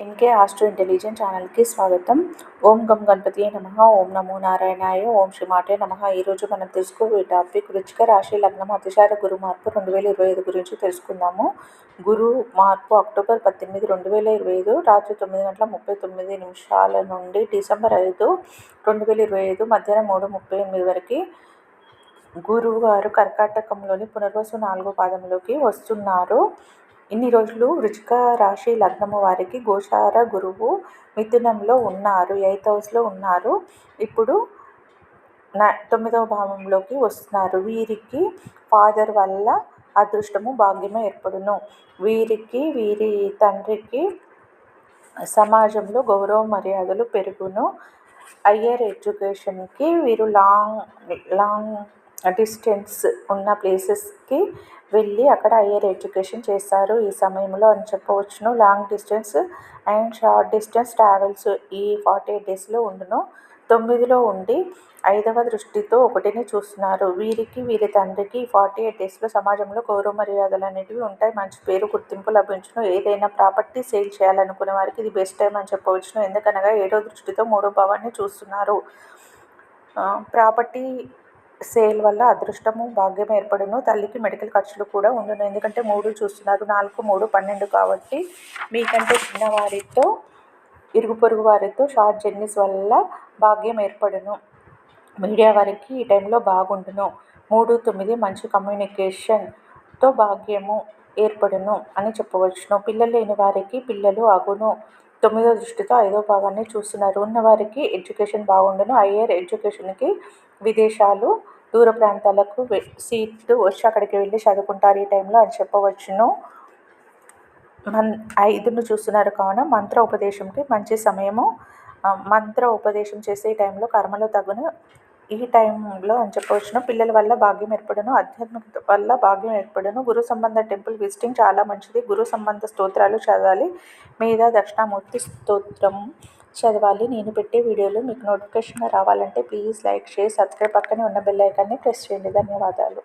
NK astro intelligent ఛానల్కి స్వాగతం. ఓం గం గణపతి నమ. ఓం నమో నారాయణాయ. ఓం శ్రీమాటే నమ. ఈరోజు మనం తెలుసుకోబోయే టాపిక్ రుచిక రాశి లగ్నం అతిశార గురు మార్పు రెండు వేల ఇరవై ఐదు గురించి తెలుసుకుందాము. గురు మార్పు అక్టోబర్ పద్దెనిమిది రెండు వేల ఇరవై ఐదు రాత్రి తొమ్మిది గంటల ముప్పై తొమ్మిది నిమిషాల నుండి డిసెంబర్ ఐదు రెండు వేల ఇరవై ఐదు మధ్యాహ్నం మూడు ముప్పై ఎనిమిది వరకు గురువు గారు కర్కాటకంలోని పునర్వసు నాలుగో పాదంలోకి వస్తున్నారు. ఇన్ని రోజులు వృచిక రాశి లగ్నము వారికి గోచార గురువు మిథునంలో ఉన్నారు ఎయిత్ హౌస్లో ఉన్నారు. ఇప్పుడు నా తొమ్మిదవ భావంలోకి వస్తున్నారు. వీరికి ఫాదర్ వల్ల అదృష్టము భాగ్యము ఏర్పడును. వీరికి వీరి తండ్రికి సమాజంలో గౌరవ మర్యాదలు పెరుగును. హయ్యర్ ఎడ్యుకేషన్కి వీరు లాంగ్ లాంగ్ డిస్టెన్స్ ఉన్న ప్లేసెస్కి వెళ్ళి అక్కడ హయ్యర్ ఎడ్యుకేషన్ చేస్తారు ఈ సమయంలో అని చెప్పవచ్చును. Long distance and short distance travels ఈ ఫార్టీ ఎయిట్ డేస్లో ఉండును. తొమ్మిదిలో ఉండి ఐదవ దృష్టితో ఒకటిని చూస్తున్నారు. వీరికి వీరి తండ్రికి ఫార్టీ ఎయిట్ డేస్లో సమాజంలో గౌరవ మర్యాదలు అనేటివి ఉంటాయి. మంచి పేరు గుర్తింపు లభించును. ఏదైనా ప్రాపర్టీ సేల్ చేయాలనుకునే వారికి ఇది బెస్ట్ టైం అని చెప్పవచ్చును. ఎందుకనగా ఏడో దృష్టితో మూడో భావాన్ని చూస్తున్నారు. ప్రాపర్టీ సేల్ వల్ల అదృష్టము భాగ్యం ఏర్పడును. తల్లికి మెడికల్ ఖర్చులు కూడా ఉండును. ఎందుకంటే మూడు చూస్తున్నారు. నాలుగు మూడు పన్నెండు కాబట్టి మీకంటే చిన్నవారితో ఇరుగు పొరుగు వారితో షార్ట్ జర్నీస్ వల్ల భాగ్యం ఏర్పడును. మీడియా వారికి ఈ టైంలో బాగుండును. మూడు తొమ్మిది మంచి కమ్యూనికేషన్తో భాగ్యము ఏర్పడును అని చెప్పవచ్చును. పిల్లలు లేని వారికి పిల్లలు అగును తొమ్మిదో దృష్టితో ఐదో భావాన్ని చూస్తున్నారు. ఉన్నవారికి ఎడ్యుకేషన్ బాగుండును. హయ్యర్ ఎడ్యుకేషన్కి విదేశాలు దూర ప్రాంతాలకు సీట్లు వచ్చి అక్కడికి వెళ్ళి చదువుకుంటారు ఈ టైంలో అని చెప్పవచ్చును. మన్ ఐదును చూస్తున్నారు కావున మంత్ర ఉపదేశంకి మంచి సమయము. మంత్ర ఉపదేశం చేసే టైంలో కర్మలో తగును ఈ టైంలో అని చెప్పవచ్చును. పిల్లల వల్ల భాగ్యం ఏర్పడను. ఆధ్యాత్మికత వల్ల భాగ్యం ఏర్పడను. గురు సంబంధ టెంపుల్ విజిటింగ్ చాలా మంచిది. గురు సంబంధ స్తోత్రాలు చదవాలి. మీద దక్షిణామూర్తి స్తోత్రం చదవాలి. నేను పెట్టే వీడియోలు మీకు నోటిఫికేషన్గా రావాలంటే ప్లీజ్ లైక్ షేర్ సబ్స్క్రైబ్ పక్కనే ఉన్న బెల్ ఐకాన్ని ప్రెస్ చేయండి. ధన్యవాదాలు.